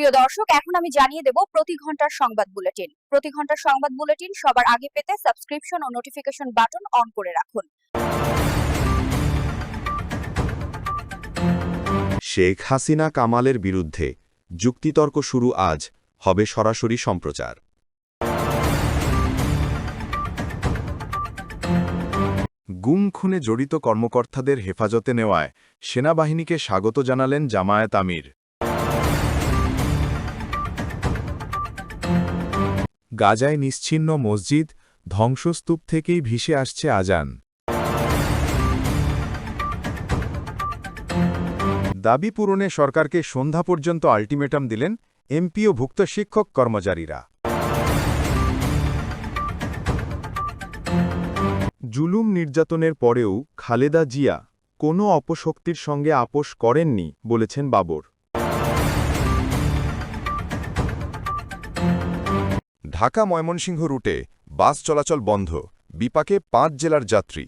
প্রিয় দর্শক, এখন আমি জানিয়ে দেব প্রতি ঘণ্টার সংবাদ বুলেটিন। প্রতি ঘণ্টার সংবাদ বুলেটিন সবার আগে পেতে সাবস্ক্রিপশন ও নোটিফিকেশন বাটন অন করে রাখুন। শেখ হাসিনা কামালের বিরুদ্ধে যুক্তিতর্ক শুরু আজ, হবে সরাসরি সম্প্রচার। গুম খুনে জড়িত কর্মকর্তাদের হেফাজতে নেওয়ায় সেনাবাহিনীকে স্বাগত জানালেন জামায়াত আমির। গাজায় নিশ্চিহ্ন মসজিদ ধ্বংসস্তূপ থেকেই ভিসে আসছে আজান। দাবি পূরণে সরকারকে সন্ধ্যা পর্যন্ত আল্টিমেটাম দিলেন এমপি ও ভুক্ত শিক্ষক কর্মচারীরা। জুলুম নির্যাতনের পরেও খালেদা জিয়া কোনো অপশক্তির সঙ্গে আপোষ করেননি বলেছেন বাবর। ঢাকা ময়মনসিংহ রুটে বাস চলাচল বন্ধ। বিপাকে পাঁচ জেলার যাত্রী।